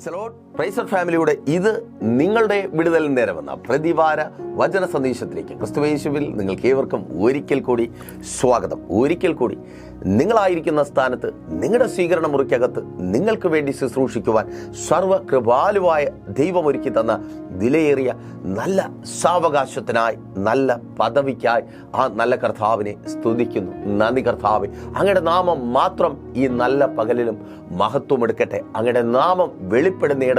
Price allot പ്രൈസർ ഫാമിലിയുടെ ഇത് നിങ്ങളുടെ വിടുതൽ നേരമെന്ന പ്രതിവാര വചന സന്ദേശത്തിലേക്ക്. ക്രിസ്തുവേശുവിൽ നിങ്ങൾക്ക് ഏവർക്കും ഒരിക്കൽ കൂടി സ്വാഗതം. ഒരിക്കൽ കൂടി നിങ്ങളായിരിക്കുന്ന സ്ഥാനത്ത് നിങ്ങളുടെ സ്വീകരണ മുറിക്കകത്ത് നിങ്ങൾക്ക് വേണ്ടി ശുശ്രൂഷിക്കുവാൻ സർവകൃപാലുവായ ദൈവം ഒരുക്കി തന്ന വിലയേറിയ നല്ല സാവകാശത്തിനായി നല്ല പദവിക്കായി ആ നല്ല കർത്താവിനെ സ്തുതിക്കുന്നു. നന്ദി കർത്താവ്. അങ്ങയുടെ നാമം മാത്രം ഈ നല്ല പകലിലും മഹത്വമെടുക്കട്ടെ അങ്ങയുടെ നാമം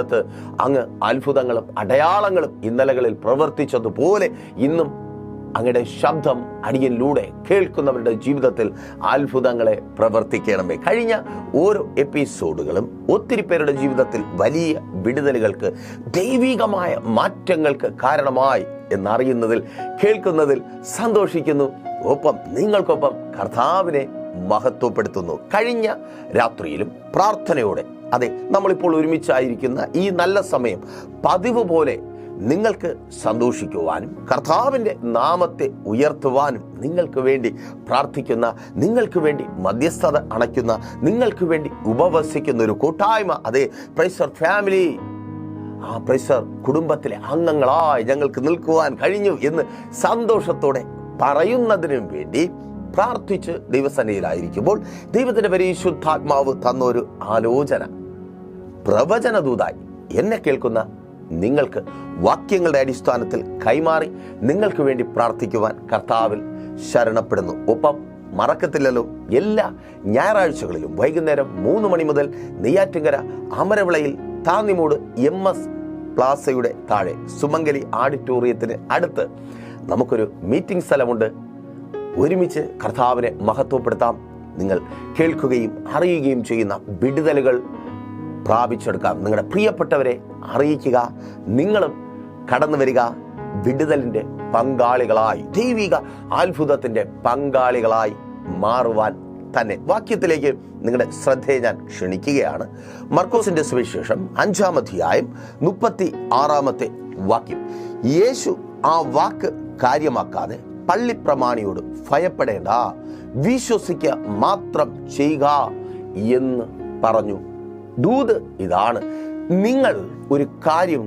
വെളിപ്പെടുന്നിടത്ത് അങ്ങ് അത്ഭുതങ്ങളും അടയാളങ്ങളും ഇന്നലകളിൽ പ്രവർത്തിച്ചതുപോലെ ഇന്നും അങ്ങയുടെ ശബ്ദം അടിയനിലൂടെ കേൾക്കുന്നവരുടെ ജീവിതത്തിൽ അത്ഭുതങ്ങളെ പ്രവർത്തിക്കണമേ. കഴിഞ്ഞ ഓരോ എപ്പിസോഡുകളും ഒത്തിരി പേരുടെ ജീവിതത്തിൽ വലിയ വിടുതലുകൾക്ക് ദൈവികമായ മാറ്റങ്ങൾക്ക് കാരണമായി എന്നറിയുന്നതിൽ കേൾക്കുന്നതിൽ സന്തോഷിക്കുന്നു. ഒപ്പം നിങ്ങൾക്കൊപ്പം കർത്താവിനെ മഹത്വപ്പെടുത്തുന്നു. കഴിഞ്ഞ രാത്രിയിലും പ്രാർത്ഥനയോടെ അതെ നമ്മളിപ്പോൾ ഒരുമിച്ചായിരിക്കുന്ന ഈ നല്ല സമയം പതിവ് പോലെ നിങ്ങൾക്ക് സന്തോഷിക്കുവാനും കർത്താവിന്റെ നാമത്തെ ഉയർത്തുവാനും നിങ്ങൾക്ക് വേണ്ടി പ്രാർത്ഥിക്കുന്ന നിങ്ങൾക്ക് വേണ്ടി മധ്യസ്ഥത അണയ്ക്കുന്ന നിങ്ങൾക്ക് വേണ്ടി ഉപവസിക്കുന്ന ഒരു കൂട്ടായ്മ. അതെ പ്രൈസർ ഫാമിലി. ആ പ്രൈസർ കുടുംബത്തിലെ അംഗങ്ങളായി ഞങ്ങൾക്ക് നിൽക്കുവാൻ കഴിഞ്ഞു എന്ന് സന്തോഷത്തോടെ പറയുന്നതിനും വേണ്ടി പ്രാർത്ഥിച്ച് ദൈവസനയിലായിരിക്കുമ്പോൾ ദൈവത്തിന്റെ പരിശുദ്ധാത്മാവ് തന്നൊരു ആലോചന. പ്രവചനദൂതായി. എന്നെ കേൾക്കുന്ന നിങ്ങൾക്ക് വാക്യങ്ങളുടെ അടിസ്ഥാനത്തിൽ കൈമാറി നിങ്ങൾക്ക് വേണ്ടി പ്രാർത്ഥിക്കുവാൻ കർത്താവിൽ ശരണപ്പെടുന്നു. ഒപ്പം മറക്കത്തില്ലല്ലോ എല്ലാ ഞായറാഴ്ചകളിലും വൈകുന്നേരം മൂന്ന് മണി മുതൽ നെയ്യാറ്റിങ്കര അമരവിളയിൽ താന്നിമൂട് എം എസ് പ്ലാസയുടെ താഴെ സുമംഗലി ആഡിറ്റോറിയത്തിന് അടുത്ത് നമുക്കൊരു മീറ്റിംഗ് സ്ഥലമുണ്ട്. ഒരുമിച്ച് കർത്താവിനെ മഹത്വപ്പെടുത്താം. നിങ്ങൾ കേൾക്കുകയും അറിയുകയും ചെയ്യുന്ന വിടുതലുകൾ പ്രാപിച്ചെടുക്കാം. നിങ്ങളുടെ പ്രിയപ്പെട്ടവരെ അറിയിക്കുക നിങ്ങളും കടന്നു വരിക വിടുതലിന്റെ പങ്കാളികളായി ദൈവിക അത്ഭുതത്തിന്റെ പങ്കാളികളായി മാറുവാൻ തന്നെ. വാക്യത്തിലേക്ക് നിങ്ങളുടെ ശ്രദ്ധയെ ഞാൻ ക്ഷണിക്കുകയാണ്. മർക്കോസിന്റെ സുവിശേഷം അഞ്ചാം അധ്യായം മുപ്പത്തി ആറാമത്തെ വാക്യം. യേശു ആ വാക്ക് കാര്യമാക്കാതെ പള്ളിപ്രമാണിയോട് ഭയപ്പെടേണ്ട വിശ്വസിക്കുക മാത്രം ചെയ്യുക എന്ന് പറഞ്ഞു. ദൂത് ഇതാണ്. നിങ്ങൾ ഒരു കാര്യം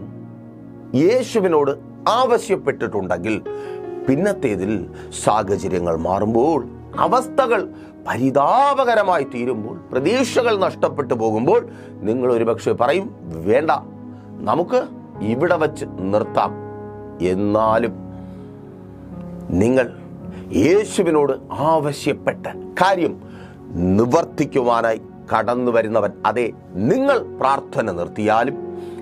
യേശുവിനോട് ആവശ്യപ്പെട്ടിട്ടുണ്ടെങ്കിൽ പിന്നത്തേതിൽ സാഹചര്യങ്ങൾ മാറുമ്പോൾ അവസ്ഥകൾ പരിതാപകരമായി തീരുമ്പോൾ പ്രതീക്ഷകൾ നഷ്ടപ്പെട്ടു പോകുമ്പോൾ നിങ്ങൾ ഒരുപക്ഷെ പറയും വേണ്ട നമുക്ക് ഇവിടെ വച്ച് നിർത്താം. എന്നാലും നിങ്ങൾ യേശുവിനോട് ആവശ്യപ്പെട്ട കാര്യം നിവർത്തിക്കുവാനായി കടന്നു വരുന്നവൻ അതെ നിങ്ങൾ പ്രാർത്ഥന നിർത്തിയാലും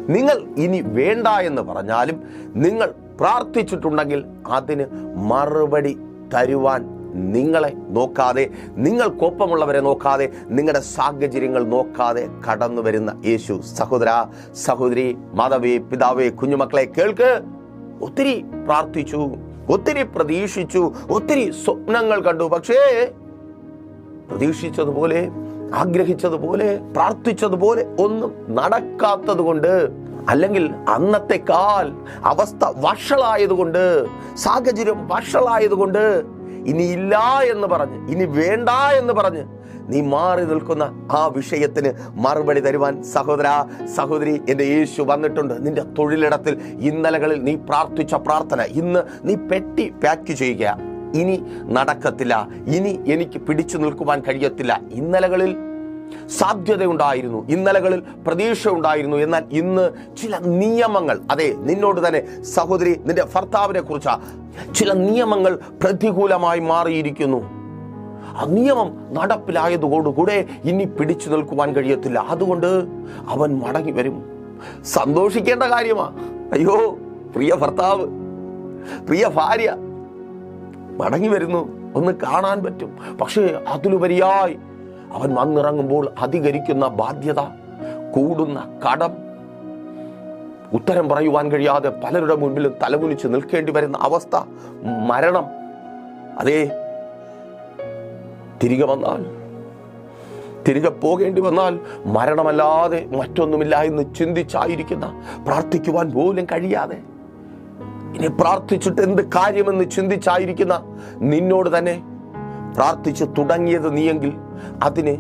നിങ്ങൾ ഇനി വേണ്ട എന്ന് പറഞ്ഞാലും നിങ്ങൾ പ്രാർത്ഥിച്ചിട്ടുണ്ടെങ്കിൽ അതിന് മറുപടി തരുവാൻ നിങ്ങളെ നോക്കാതെ നിങ്ങൾക്കൊപ്പമുള്ളവരെ നോക്കാതെ നിങ്ങളുടെ സാഹചര്യങ്ങൾ നോക്കാതെ കടന്നു വരുന്ന യേശു. സഹോദര സഹോദരി മാതാവേ പിതാവേ കുഞ്ഞുമക്കളെ കേൾക്ക്. ഒത്തിരി പ്രാർത്ഥിച്ചു ഒത്തിരി പ്രതീക്ഷിച്ചു ഒത്തിരി സ്വപ്നങ്ങൾ കണ്ടു. പക്ഷേ പ്രതീക്ഷിച്ചതുപോലെ ആഗ്രഹിച്ചതുപോലെ പ്രാർത്ഥിച്ചതുപോലെ ഒന്നും നടക്കാത്തത് കൊണ്ട് അല്ലെങ്കിൽ അന്നത്തെ കാൽ അവസ്ഥ വഷളായതുകൊണ്ട് സാഹചര്യം വഷളായതുകൊണ്ട് ഇനി ഇല്ല എന്ന് പറഞ്ഞ് ഇനി വേണ്ട എന്ന് പറഞ്ഞ് നീ മാറി നിൽക്കുന്ന ആ വിഷയത്തിന് മറുപടി തരുവാൻ സഹോദര സഹോദരി എന്റെ യേശു വന്നിട്ടുണ്ട്. നിന്റെ തൊഴിലിടത്തിൽ ഇന്നലകളിൽ നീ പ്രാർത്ഥിച്ച പ്രാർത്ഥന ഇന്ന് നീ പെട്ടി പാക്ക് ചെയ്യുക ഇനി നടക്കത്തില്ല. ഇനി എനിക്ക് പിടിച്ചു നിൽക്കുവാൻ കഴിയത്തില്ല. ഇന്നലകളിൽ സാധ്യതയുണ്ടായിരുന്നു. ഇന്നലകളിൽ പ്രതീക്ഷ ഉണ്ടായിരുന്നു എന്നാൽ ഇന്ന് ചില നിയമങ്ങൾ അതെ നിന്നോട് തന്നെ സഹോദരി നിന്റെ ഭർത്താവിനെ കുറിച്ച് ചില നിയമങ്ങൾ പ്രതികൂലമായി മാറിയിരിക്കുന്നു. ആ നിയമം നടപ്പിലായതുകൊണ്ടുകൂടെ ഇനി പിടിച്ചു നിൽക്കുവാൻ കഴിയത്തില്ല. അതുകൊണ്ട് അവൻ മടങ്ങി വരും. സന്തോഷിക്കേണ്ട കാര്യമാ. അയ്യോ പ്രിയ ഭർത്താവ് പ്രിയ ഭാര്യ മടങ്ങി വരുന്നു. ഒന്ന് കാണാൻ പറ്റും. പക്ഷേ അതിലുപരിയായി അവൻ വന്നിറങ്ങുമ്പോൾ അധികരിക്കുന്ന ബാധ്യത കൂടുന്ന കടം. ഉത്തരം പറയുവാൻ കഴിയാതെ പലരുടെ മുൻപിലും തലകുനിച്ച് നിൽക്കേണ്ടി വരുന്ന അവസ്ഥ മരണം. അതേ തിരികെ വന്നാൽ തിരികെ പോകേണ്ടി വന്നാൽ മരണമല്ലാതെ മറ്റൊന്നുമില്ല എന്ന് ചിന്തിച്ചായിരിക്കുന്ന പ്രാർത്ഥിക്കുവാൻ പോലും കഴിയാതെ ഇനി പ്രാർത്ഥിച്ചിട്ട് എന്ത് കാര്യമെന്ന് ചിന്തിച്ചായിരിക്കുന്ന നിന്നോട് തന്നെ പ്രാർത്ഥിച്ച് തുടങ്ങിയത് നീയെങ്കിൽ അതിന്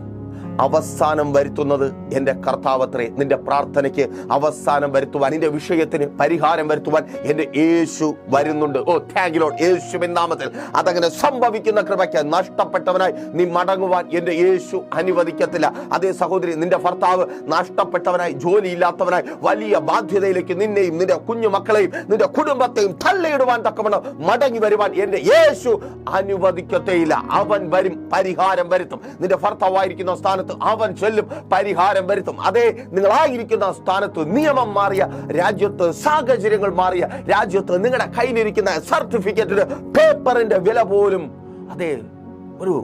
അവസാനം വരുത്തുന്നത് എന്റെ കർത്താവത്രേ. നിന്റെ പ്രാർത്ഥനയ്ക്ക് അവസാനം വരുത്തുവാൻ നിന്റെ വിഷയത്തിന് പരിഹാരം വരുത്തുവാൻ എന്റെ യേശു വരുന്നുണ്ട്. ഓ താങ്ക് ലോഡ് യേശുവിൻ നാമത്തിൽ അതങ്ങനെ സംഭവിക്കുന്ന കൃപയ്ക്ക് നഷ്ടപ്പെട്ടവനായി നീ മടങ്ങുവാൻ എന്റെ യേശു അനുവദിക്കത്തില്ല. അതേ സഹോദരി നിന്റെ ഭർത്താവ് നഷ്ടപ്പെട്ടവനായി ജോലിയില്ലാത്തവനായി വലിയ ബാധ്യതയിലേക്ക് നിന്നെയും നിന്റെ കുഞ്ഞു മക്കളെയും നിന്റെ കുടുംബത്തെയും തള്ളിയിടുവാൻ തക്കവണ്ണം മടങ്ങി വരുവാൻ എന്റെ യേശു അനുവദിക്കത്തേയില്ല. അവൻ വരും പരിഹാരം വരുത്തും. നിന്റെ ഭർത്താവായിരിക്കുന്ന സ്ഥാനത്ത് അവൻ ചൊല്ലും പരിഹാരം വരുത്തും. അതേ നിങ്ങളായിരിക്കുന്ന സ്ഥാനത്ത് നിയമം മാറിയ രാജ്യത്ത് സാഹചര്യങ്ങൾ മാറിയ രാജ്യത്ത് നിങ്ങളുടെ കയ്യിലിരിക്കുന്ന സർട്ടിഫിക്കറ്റിന് പേപ്പറിന്റെ വില പോലും അതേ ഒരു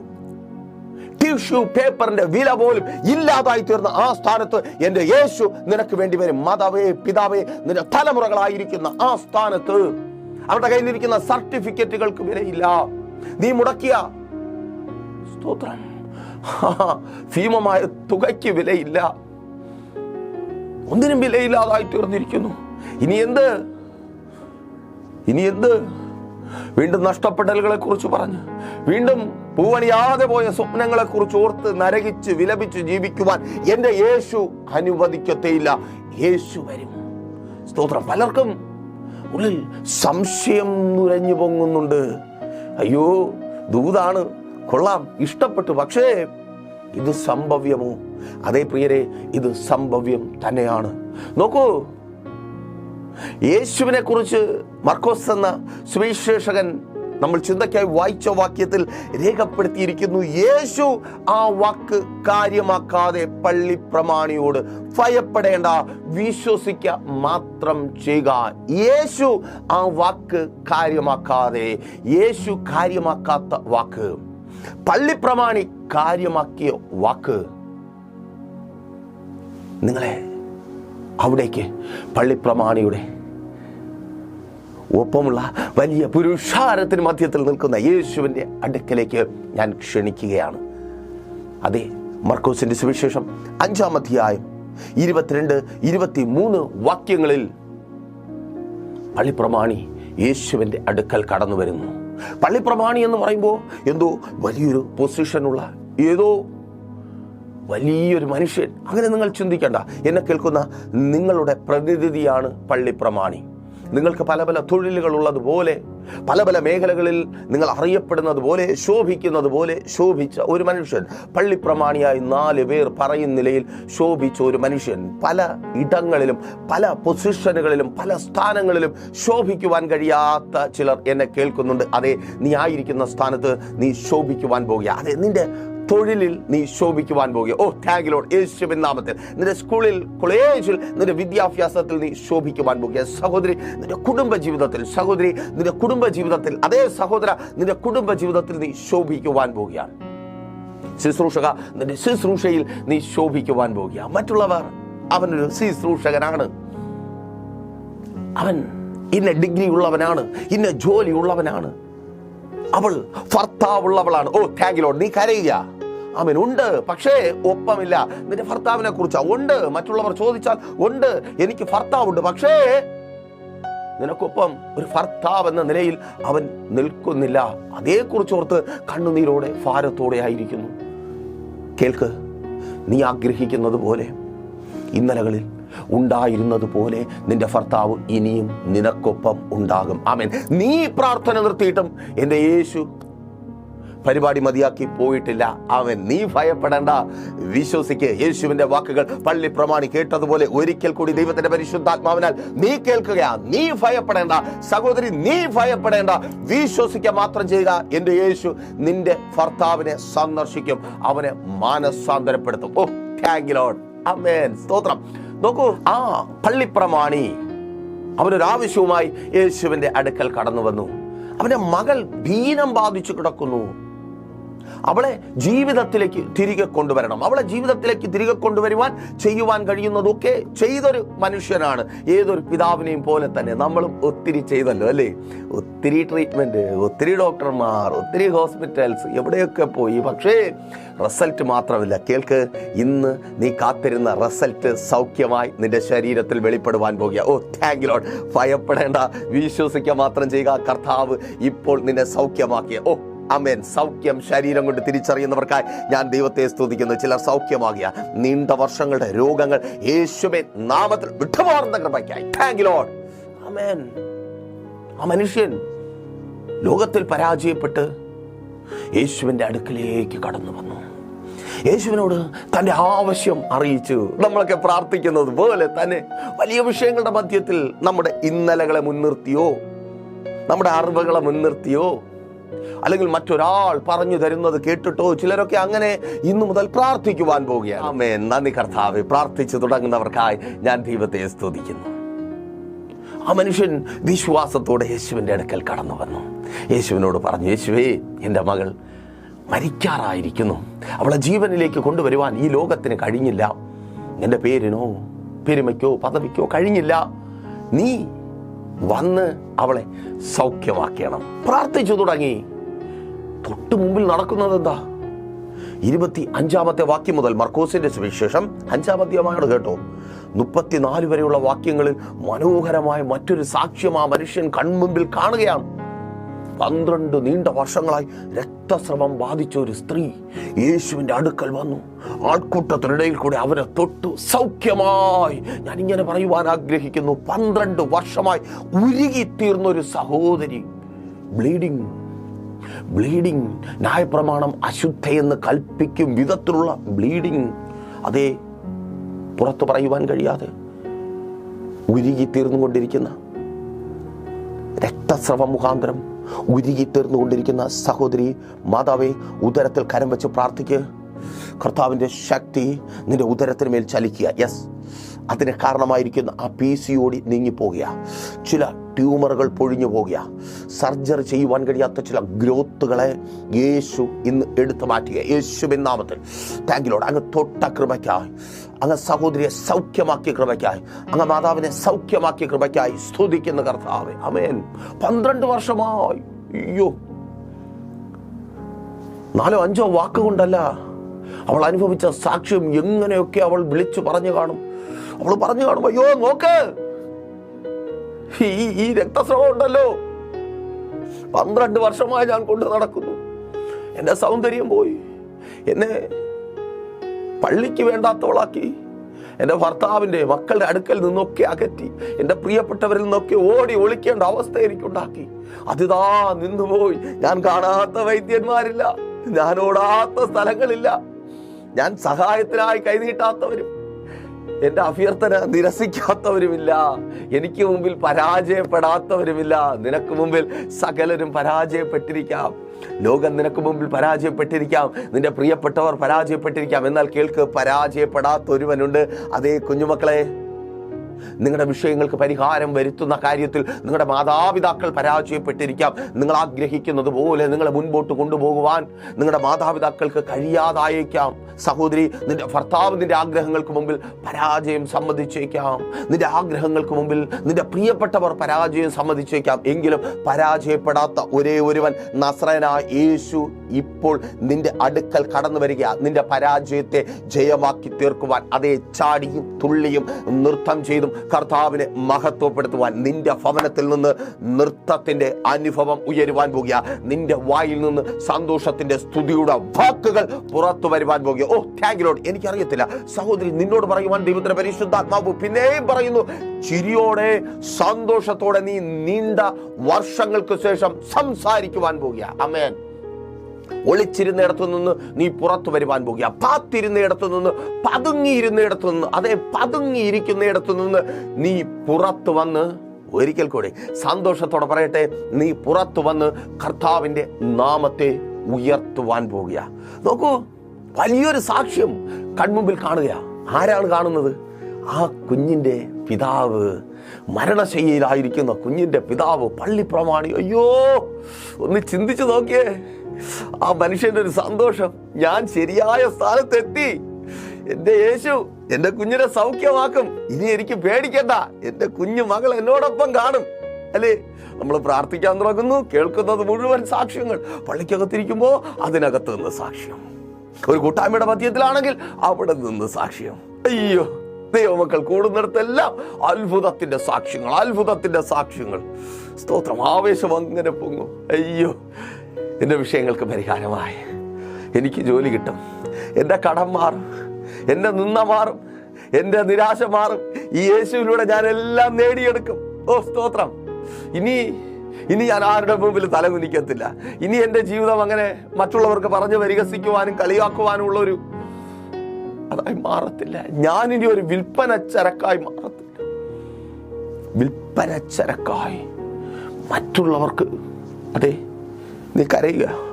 ടിഷ്യൂ പേപ്പറിന്റെ വില പോലും ഇല്ലാതായി തീർന്ന ആ സ്ഥാനത്ത് എന്റെ യേശു നിനക്ക് വേണ്ടി വരും. മാതാവേ പിതാവേ നിന്റെ തലമുറകളായിരിക്കുന്ന ആ സ്ഥാനത്ത് അവരുടെ കയ്യിലിരിക്കുന്ന സർട്ടിഫിക്കറ്റുകൾക്ക് വിലയില്ല. നീ മുടക്കിയ സ്തോത്രം. ഭീമമായ തുകയ്ക്ക് വിലയില്ല. ഒന്നിനും വിലയില്ലാതായി തീർന്നിരിക്കുന്നു. ഇനി എന്ത്? ഇനി എന്ത്? വീണ്ടും നഷ്ടപ്പെടലുകളെ കുറിച്ച് പറഞ്ഞ് വീണ്ടും പൂവണിയാതെ പോയ സ്വപ്നങ്ങളെ കുറിച്ച് ഓർത്ത് നരകിച്ച് വിലപിച്ച് ജീവിക്കുവാൻ എന്റെ യേശു അനുവദിക്കത്തേയില്ല. യേശു വരും. സ്തോത്രം. പലർക്കും ഉള്ളിൽ സംശയം നുരഞ്ഞു പൊങ്ങുന്നുണ്ട്. അയ്യോ ദൂതാണ്. കൊള്ളാം ഇഷ്ടപ്പെട്ടു. പക്ഷേ ഇത് സംഭവ്യമോ? അതേ പ്രിയരെ ഇത് സംഭവ്യം തന്നെയാണ്. നോക്കൂ യേശുവിനെ കുറിച്ച് മർക്കോസ് എന്ന സുവിശേഷകൻ നമ്മൾ ചിന്തയ്ക്കായി വായിച്ച വാക്യത്തിൽ രേഖപ്പെടുത്തിയിരിക്കുന്നു യേശു ആ വാക്ക് കാര്യമാക്കാതെ പള്ളി പ്രമാണിയോട് ഭയപ്പെടേണ്ട വിശ്വസിക്ക മാത്രം ചെയ്യുക. യേശു ആ വാക്ക് കാര്യമാക്കാതെ യേശു കാര്യമാക്കാത്ത വാക്ക്. പള്ളി പ്രമാണി കാര്യമാക്കിയ വാക്ക് നിങ്ങളെ അവിടേക്ക് പള്ളിപ്രമാണിയുടെ ഒപ്പമുള്ള വലിയ പുരുഷാരത്തിന് മധ്യത്തിൽ നിൽക്കുന്ന യേശുവിന്റെ അടുക്കലേക്ക് ഞാൻ ക്ഷണിക്കുകയാണ്. അതെ മർക്കോസിന്റെ സുവിശേഷം അഞ്ചാം അധ്യായം ഇരുപത്തിരണ്ട് ഇരുപത്തി മൂന്ന് വാക്യങ്ങളിൽ പള്ളിപ്രമാണി യേശുവിന്റെ അടുക്കൽ കടന്നു വരുന്നു പള്ളിപ്രമാണി എന്ന് പറയുമ്പോൾ എന്തോ വലിയൊരു പൊസിഷനുള്ള ഏതോ വലിയൊരു മനുഷ്യൻ. അങ്ങനെ നിങ്ങൾ ചിന്തിക്കേണ്ട. എന്നെ കേൾക്കുന്ന നിങ്ങളുടെ പ്രതിനിധിയാണ് പള്ളിപ്രമാണി. നിങ്ങൾക്ക് പല പല തൊഴിലുകൾ ഉള്ളതുപോലെ പല പല മേഖലകളിൽ നിങ്ങൾ അറിയപ്പെടുന്നത് പോലെ ശോഭിക്കുന്നത് പോലെ ശോഭിച്ച ഒരു മനുഷ്യൻ പള്ളിപ്രമാണിയായി നാല് പേർ പറയുന്ന നിലയിൽ ശോഭിച്ച ഒരു മനുഷ്യൻ പല ഇടങ്ങളിലും പല പൊസിഷനുകളിലും പല സ്ഥാനങ്ങളിലും ശോഭിക്കുവാൻ കഴിയാത്ത ചിലർ എന്നെ കേൾക്കുന്നുണ്ട്. അതെ നീ ആയിരിക്കുന്ന സ്ഥാനത്ത് നീ ശോഭിക്കുവാൻ പോകുക. അതെ നിന്റെ തൊഴിലിൽ നീ ശോഭിക്കുവാൻ പോകുക. ഓ താങ്ക് ലോഡ് യേശുവിൻ നാമത്തിൽ. നിന്റെ സ്കൂളിൽ കോളേജിൽ നിന്റെ വിദ്യാഭ്യാസത്തിൽ നീ ശോഭിക്കുവാൻ പോകുക. സഹോദരി നിന്റെ കുടുംബ ജീവിതത്തിൽ സഹോദരി നിന്റെ കുടുംബ ജീവിതത്തിൽ അതേ സഹോദര നിന്റെ കുടുംബ ജീവിതത്തിൽ നീ ശോഭിക്കുവാൻ പോവുകയാണ് ശുശ്രൂഷക നിന്റെ ശുശ്രൂഷയിൽ നീ ശോഭിക്കുവാൻ പോവുക മറ്റുള്ളവർ അവനൊരു ശുശ്രൂഷകനാണ്. അവൻ ഇന്ന ഡിഗ്രി ഉള്ളവനാണ് ഇന്ന ജോലി ഉള്ളവനാണ്. അവൾ ഭർത്താവുള്ളവളാണ്. ഓ താങ്കിലോട് നീ കരയുക. അവൻ ഉണ്ട് പക്ഷേ ഒപ്പമില്ല. നിന്റെ ഭർത്താവിനെ കുറിച്ചാ. ഉണ്ട് മറ്റുള്ളവർ ചോദിച്ചാൽ ഉണ്ട് എനിക്ക് ഭർത്താവുണ്ട്. പക്ഷേ നിനക്കൊപ്പം ഒരു ഭർത്താവ് എന്ന നിലയിൽ അവൻ നിൽക്കുന്നില്ല. അതേക്കുറിച്ച് ഓർത്ത് കണ്ണുനീരോടെ ഭാരത്തോടെ ആയിരിക്കുന്നു. കേൾക്ക് നീ ആഗ്രഹിക്കുന്നത് പോലെ ഇന്നലകളിൽ ഉണ്ടായിരുന്നത് പോലെ നിന്റെ ഭർത്താവ് ഇനിയും നിനക്കൊപ്പം ഉണ്ടാകും. ആമേൻ. നീ പ്രാർത്ഥന നിർത്തിയിട്ടും എന്റെ യേശു പരിപാടി മതിയാക്കി പോയിട്ടില്ല. അവൻ നീ ഭയപ്പെടേണ്ട. വിശ്വസിക്ക് യേശുവിന്റെ വാക്കുകൾ പള്ളി പ്രമാണി കേട്ടതുപോലെ ഒരിക്കൽ കൂടി ദൈവത്തിന്റെ പരിശുദ്ധാത്മാവിനാൽ നീ കേൾക്കുകയാ. നീ ഭയപ്പെടേണ്ട. സഹോദരി നീ ഭയപ്പെടേണ്ട. വിശ്വസിക്കുക മാത്രം ചെയ്യുക. എന്റെ യേശു നിന്റെ ഭർത്താവിനെ സന്ദർശിക്കും. അവനെ മാനസാന്തരപ്പെടുത്തും. ഓ താങ്ക് ലോഡ് അമേൻ സ്തോത്രം. നോക്കൂ ആ പള്ളിപ്രമാണി പ്രമാണി അവനൊരാവശ്യവുമായി യേശുവിന്റെ അടുക്കൽ കടന്നു വന്നു. അവന്റെ മകൾ ദീനം ബാധിച്ചു കിടക്കുന്നു. അവളെ ജീവിതത്തിലേക്ക് തിരികെ കൊണ്ടുവരണം. അവളെ ജീവിതത്തിലേക്ക് തിരികെ കൊണ്ടുവരുവാൻ ചെയ്യുവാൻ കഴിയുന്നതൊക്കെ ചെയ്തൊരു മനുഷ്യനാണ്. ഏതൊരു പിതാവിനെയും പോലെ തന്നെ നമ്മളും ഒത്തിരി ചെയ്തല്ലോ അല്ലേ? ഒത്തിരി ട്രീറ്റ്മെന്റ് ഒത്തിരി ഡോക്ടർമാർ ഒത്തിരി ഹോസ്പിറ്റൽസ് എവിടെയൊക്കെ പോയി. പക്ഷേ റിസൾട്ട് മാത്രമില്ല. കേൾക്ക് ഇന്ന് നീ കാത്തിരുന്ന റിസൾട്ട് സൗഖ്യമായി നിന്റെ ശരീരത്തിൽ വെളിപ്പെടുവാൻ പോകുക. ഓ താങ്ക് ലോഡ് ഭയപ്പെടേണ്ട. വിശ്വസിക്കുക മാത്രം ചെയ്യുക. കർത്താവ് ഇപ്പോൾ നിന്നെ സൗഖ്യമാക്കിയ. ഓ അമേൻ സൗഖ്യം ശരീരം കൊണ്ട് തിരിച്ചറിയുന്നവർക്കായി ഞാൻ ദൈവത്തെ സ്തുതിക്കുന്നു. ചിലർ സൗഖ്യമാകിയ നീണ്ട വർഷങ്ങളുടെ രോഗങ്ങൾ യേശുവെ നാമത്തിൽ വിട്ടുമാറുന്ന കൃപയ്ക്കായി താങ്ക് ലോഡ് അമേൻ ആ മനുഷ്യൻ ലോകത്തിൽ പരാജയപ്പെട്ട് യേശുവിന്റെ അടുക്കിലേക്ക് കടന്നു വന്നു. യേശുവിനോട് തന്റെ ആവശ്യം അറിയിച്ചു. നമ്മളൊക്കെ പ്രാർത്ഥിക്കുന്നത് പോലെ തന്നെ വലിയ വിഷയങ്ങളുടെ മധ്യത്തിൽ നമ്മുടെ ഇന്നലകളെ മുൻനിർത്തിയോ നമ്മുടെ അറിവുകളെ മുൻനിർത്തിയോ അല്ലെങ്കിൽ മറ്റൊരാൾ പറഞ്ഞു തരുന്നത് കേട്ടിട്ടോ ചിലരൊക്കെ അങ്ങനെ ഇന്നു മുതൽ പ്രാർത്ഥിക്കുവാൻ പോവുകയാണ്. ആമേ നന്ദി കർത്താവ്. പ്രാർത്ഥിച്ചു തുടങ്ങുന്നവർക്കായി ഞാൻ ദൈവത്തെ സ്തുതിക്കുന്നു. ആ മനുഷ്യൻ വിശ്വാസത്തോടെ യേശുവിന്റെ അടുക്കൽ കടന്നു വന്നു. യേശുവിനോട് പറഞ്ഞു യേശുവേ എന്റെ മകൾ മരിക്കാറായിരിക്കുന്നു. അവളെ ജീവനിലേക്ക് കൊണ്ടുവരുവാൻ ഈ ലോകത്തിന് കഴിഞ്ഞില്ല. എന്റെ പേരിനോ പെരുമയ്ക്കോ പദവിക്കോ കഴിഞ്ഞില്ല. നീ വന്ന് അവളെ സൗഖ്യമാക്കണം. പ്രാർത്ഥിച്ചു തുടങ്ങി. തൊട്ടു മുമ്പിൽ നടക്കുന്നത് എന്താ ഇരുപത്തി അഞ്ചാമത്തെ വാക്യം മുതൽ മർക്കോസിന്റെ സുവിശേഷം അഞ്ചാമധ്യമാണ് കേട്ടോ. മുപ്പത്തിനാല് വരെയുള്ള വാക്യങ്ങളിൽ മനോഹരമായ മറ്റൊരു സാക്ഷ്യം ആ മനുഷ്യൻ കൺമുമ്പിൽ കാണുകയാണ്. പന്ത്രണ്ട് നീണ്ട വർഷങ്ങളായി രക്തസ്രവം ബാധിച്ച ഒരു സ്ത്രീ യേശുവിന്റെ അടുക്കൽ വന്നു. ആൾക്കൂട്ടത്തിനിടയിൽ കൂടെ അവരെ തൊട്ടു. സൗഖ്യമായി ഞാൻ ഇങ്ങനെ പറയുവാൻ ആഗ്രഹിക്കുന്നു. പന്ത്രണ്ട് വർഷമായി ഉരുകിത്തീർന്ന ഒരു സഹോദരി. ബ്ലീഡിങ് ബ്ലീഡിങ് ന്യായപ്രമാണം അശുദ്ധയെന്ന് കൽപ്പിക്കും വിധത്തിലുള്ള ബ്ലീഡിങ്. അതേ പുറത്തു പറയുവാൻ കഴിയാതെ ഉരുകി തീർന്നുകൊണ്ടിരിക്കുന്ന രക്തസ്രവ മുഖാന്തരം ഉരുകി തീർന്നുകൊണ്ടിരിക്കുന്ന സഹോദരി മാതാവെ ഉദരത്തിൽ കരം വെച്ച് പ്രാർത്ഥിക്കുക കർത്താവിന്റെ ശക്തി നിന്റെ ഉദരത്തിന് മേൽ ചലിക്കുക. യെസ് അതിന് കാരണമായിരിക്കുന്ന ആ പി സി ഓടി നീങ്ങിപ്പോകുക. ചില ട്യൂമറുകൾ പൊഴിഞ്ഞു പോകുക. സർജറി ചെയ്യുവാൻ കഴിയാത്ത ചില ഗ്രോത്തുകളെ യേശു ഇന്ന് എടുത്തു മാറ്റുക. യേശുവിൻ നാമത്തിൽ. താങ്കിലോട് അങ്ങ് തൊട്ട കൃപയ്ക്കായി. അങ്ങ് സഹോദരിയെ സൗഖ്യമാക്കിയ കൃപയ്ക്കായി. അങ്ങ് മാതാവിനെ സൗഖ്യമാക്കിയ കൃപയ്ക്കായി സ്തുതിക്കുന്ന കർത്താവ്. അമേൻ പന്ത്രണ്ട് വർഷമായി. അയ്യോ. നാലോ അഞ്ചോ വാക്കുകൊണ്ടല്ല. അവൾ അനുഭവിച്ച സാക്ഷ്യം എങ്ങനെയൊക്കെ അവൾ വിളിച്ചു പറഞ്ഞു കാണും. അവൾ പറഞ്ഞു കാണും അയ്യോ നോക്ക് ഈ ഈ രക്തസ്രവം ഉണ്ടല്ലോ. പന്ത്രണ്ട് വർഷമായി ഞാൻ കൊണ്ട് നടക്കുന്നു. എന്റെ സൗന്ദര്യം പോയി. എന്നെ പള്ളിക്ക് വേണ്ടാത്തവളാക്കി. എന്റെ ഭർത്താവിന്റെ മക്കളുടെ അടുക്കൽ നിന്നൊക്കെ അകറ്റി. എന്റെ പ്രിയപ്പെട്ടവരിൽ നിന്നൊക്കെ ഓടി ഒളിക്കേണ്ട അവസ്ഥ എനിക്കുണ്ടാക്കി. അതിതാ നിന്നുപോയി. ഞാൻ കാണാത്ത വൈദ്യന്മാരില്ല. ഞാൻ ഓടാത്ത സ്ഥലങ്ങളില്ല. ഞാൻ സഹായത്തിനായി കൈനീട്ടാത്തവരും എന്റെ അഭ്യർത്ഥന നിരസിക്കാത്തവരുമില്ല. എനിക്ക് മുമ്പിൽ പരാജയപ്പെടാത്തവരുമില്ല. നിനക്ക് മുമ്പിൽ സകലരും പരാജയപ്പെട്ടിരിക്കാം. ലോകം നിനക്ക് മുമ്പിൽ പരാജയപ്പെട്ടിരിക്കാം. നിന്റെ പ്രിയപ്പെട്ടവർ പരാജയപ്പെട്ടിരിക്കാം. എന്നാൽ കേൾക്ക് പരാജയപ്പെടാത്ത ഒരുവനുണ്ട് അതേ കുഞ്ഞുമക്കളെ നിങ്ങളുടെ വിഷയങ്ങൾക്ക് പരിഹാരം വരുത്തുന്ന കാര്യത്തിൽ നിങ്ങളുടെ മാതാപിതാക്കൾ പരാജയപ്പെട്ടിരിക്കാം. നിങ്ങൾ ആഗ്രഹിക്കുന്നത് പോലെ നിങ്ങളെ മുൻപോട്ട് കൊണ്ടുപോകുവാൻ നിങ്ങളുടെ മാതാപിതാക്കൾക്ക് കഴിയാതായേക്കാം. സഹോദരി നിന്റെ ഭർത്താവ് നിന്റെ ആഗ്രഹങ്ങൾക്ക് മുമ്പിൽ പരാജയം സമ്മതിച്ചേക്കാം. നിന്റെ ആഗ്രഹങ്ങൾക്ക് മുമ്പിൽ നിന്റെ പ്രിയപ്പെട്ടവർ പരാജയം സമ്മതിച്ചേക്കാം. എങ്കിലും പരാജയപ്പെടാത്ത ഒരേ ഒരുവൻ നസ്രനായ യേശു ഇപ്പോൾ നിന്റെ അടുക്കൽ കടന്നു വരിക നിന്റെ പരാജയത്തെ ജയമാക്കി തീർക്കുവാൻ അതേ ചാടിയും തുള്ളിയും നൃത്തം ചെയ്തും കർത്താവിനെ മഹത്വപ്പെടുത്തുവാൻ നിന്റെ ഭവനത്തിൽ നിന്ന് നൃത്തത്തിന്റെ അനുഭവം ഉയരുവാൻ പോകുക നിന്റെ വായിൽ നിന്ന് സന്തോഷത്തിന്റെ സ്തുതിയുടെ വാക്കുകൾ പുറത്തു വരുവാൻ പോകുക. ഓ താങ്ക് ലോഡ് എനിക്കറിയത്തില്ല. സഹോദരി നിന്നോട് പറയുവാൻ ദൈവത്തിന്റെ പരിശുദ്ധാത്മാവ് പിന്നെയും പറയുന്നു ചിരിയോടെ സന്തോഷത്തോടെ നീ നീണ്ട വർഷങ്ങൾക്ക് ശേഷം സംസാരിക്കുവാൻ പോകുക. അമേൻ ഒളിച്ചിരുന്നിടത്തു നിന്ന് നീ പുറത്തു വരുവാൻ പോകുക. പാത്തിരുന്നിടത്തു നിന്ന് പതുങ്ങിയിരുന്നിടത്തു നിന്ന് അതേ പതുങ്ങിയിരിക്കുന്നിടത്തു നിന്ന് നീ പുറത്തു വന്ന് ഒരിക്കൽ കൂടി സന്തോഷത്തോടെ പറയട്ടെ നീ പുറത്തു വന്ന് കർത്താവിന്റെ നാമത്തെ ഉയർത്തുവാൻ പോകുക. നോക്കൂ വലിയൊരു സാക്ഷ്യം കൺമുമ്പിൽ കാണുക. ആരാണ് കാണുന്നത്? ആ കുഞ്ഞിന്റെ പിതാവ്. മരണശയ്യയിലായിരിക്കുന്ന കുഞ്ഞിന്റെ പിതാവ്. പള്ളിപ്രമാണി അയ്യോ ഒന്ന് ചിന്തിച്ചു നോക്കിയേ. ആ മനുഷ്യന്റെ ഒരു സന്തോഷം ഞാൻ ശരിയായ സ്ഥാനത്തെത്തി. എന്റെ യേശു എന്റെ കുഞ്ഞിനെ സൗഖ്യമാക്കും. ഇനി എനിക്ക് പേടിക്കണ്ട. എന്റെ കുഞ്ഞു മകൾ എന്നോടൊപ്പം കാണും. അല്ലേ? നമ്മൾ പ്രാർത്ഥിക്കാൻ തുടങ്ങുന്നു. കേൾക്കുന്നത് മുഴുവൻ സാക്ഷ്യങ്ങൾ. പള്ളിക്കകത്തിരിക്കുമ്പോൾ അതിനകത്ത് നിന്ന് സാക്ഷ്യം. ഒരു കൂട്ടായ്മയുടെ മധ്യത്തിലാണെങ്കിൽ അവിടെ നിന്ന് സാക്ഷ്യം. അയ്യോ ദൈവമക്കൾ കൂടുന്നിടത്തെല്ലാം അത്ഭുതത്തിന്റെ സാക്ഷ്യങ്ങൾ അത്ഭുതത്തിന്റെ സാക്ഷ്യങ്ങൾ. സ്തോത്രം. ആവേശം അങ്ങനെ പൊങ്ങും. അയ്യോ എന്റെ വിഷയങ്ങൾക്ക് പരിഹാരമായി. എനിക്ക് ജോലി കിട്ടും. എന്റെ കടം മാറും. എന്റെ നിന്ന മാറും. എന്റെ നിരാശ മാറും. ഈ യേശുവിലൂടെ ഞാൻ എല്ലാം നേടിയെടുക്കും. ഓ സ്തോത്രം. ഇനി ഇനി ഞാൻ ആരുടെ മുമ്പിൽ തലകുനിക്കത്തില്ല ഇനി എന്റെ ജീവിതം അങ്ങനെ മറ്റുള്ളവർക്ക് പറഞ്ഞു പരിഹസിക്കുവാനും കളിയാക്കുവാനും ഉള്ള ഒരു അതായി മാറത്തില്ല. ഞാനിനി ഒരു വിൽപ്പന ചരക്കായി മാറത്തില്ല. വിൽപ്പന ചരക്കായി. മറ്റുള്ളവർക്ക് അതെ നീ കരയുക.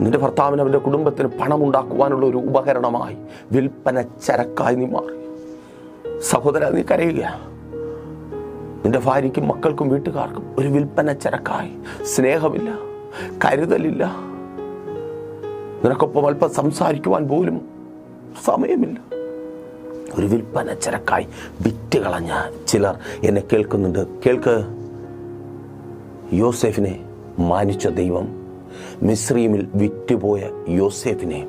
നിന്റെ ഭർത്താവിന് അവന്റെ കുടുംബത്തിന് പണമുണ്ടാക്കുവാനുള്ള ഒരു ഉപകരണമായി വിൽപ്പന ചരക്കായി നീ മാറി. സഹോദര നീ കരയുക. നിന്റെ ഭാര്യയ്ക്കും മക്കൾക്കും വീട്ടുകാർക്കും ഒരു വിൽപ്പന ചരക്കായി. സ്നേഹമില്ല കരുതലില്ല. നിനക്കൊപ്പം അല്പം സംസാരിക്കുവാൻ പോലും സമയമില്ല. ഒരു വിൽപ്പന ചരക്കായി വിറ്റ് കളഞ്ഞ ചിലർ എന്നെ കേൾക്കുന്നുണ്ട്. കേൾക്ക്. യോസെഫിനെ മാനിച്ച ദൈവം മിസ്രീമിൽ വിറ്റുപോയ യോസേഫിനെ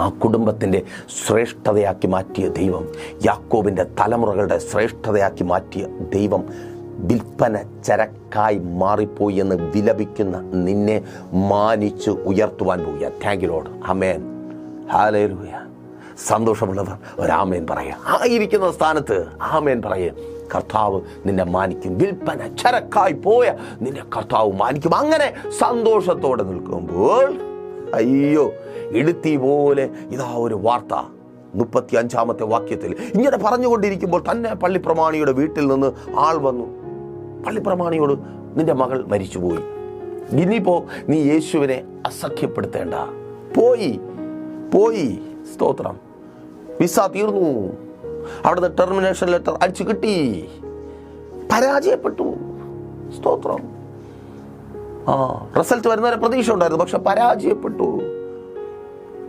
ആ കുടുംബത്തിന്റെ ശ്രേഷ്ഠതയാക്കി മാറ്റിയ ദൈവം യാക്കോബിന്റെ തലമുറകളുടെ ശ്രേഷ്ഠതയാക്കി മാറ്റിയ ദൈവം വിൽപ്പന ചരക്കായി മാറിപ്പോയി എന്ന് വിലപിക്കുന്ന നിന്നെ മാനിച്ച് ഉയർത്തുവാൻ പോവുക thank you lord amen hallelujah സന്തോഷമുള്ളവർ ഒരാമേൻ പറയുക. ആയിരിക്കുന്ന സ്ഥാനത്ത് ആമേൻ പറയുക. കർത്താവ് നിന്നെ മാനിക്കും. വിൽപ്പന ചരക്കായി പോയ നിന്നെ കർത്താവ് മാനിക്കും. അങ്ങനെ സന്തോഷത്തോടെ നിൽക്കുമ്പോൾ അയ്യോ ഇടുത്തി പോലെ ഇതാ ഒരു വാർത്ത. മുപ്പത്തി അഞ്ചാമത്തെ വാക്യത്തിൽ ഇങ്ങനെ പറഞ്ഞുകൊണ്ടിരിക്കുമ്പോൾ തന്നെ പള്ളിപ്രമാണിയുടെ വീട്ടിൽ നിന്ന് ആൾ വന്നു. പള്ളിപ്രമാണിയോട് നിന്റെ മകൾ മരിച്ചുപോയി. ഇനിയിപ്പോ നീ യേശുവിനെ അസഖ്യപ്പെടുത്തേണ്ട. പോയി പോയി. സ്തോത്രം. വിസ തീർന്നു. അവിടുന്ന് ടെർമിനേഷൻ ലെറ്റർ അടിച്ചു കിട്ടി. പരാജയപ്പെട്ടു. സ്തോത്രം. ആ റിസൾട്ട് വരുന്നവരെ പ്രതീക്ഷ ഉണ്ടായിരുന്നു പക്ഷെ പരാജയപ്പെട്ടു.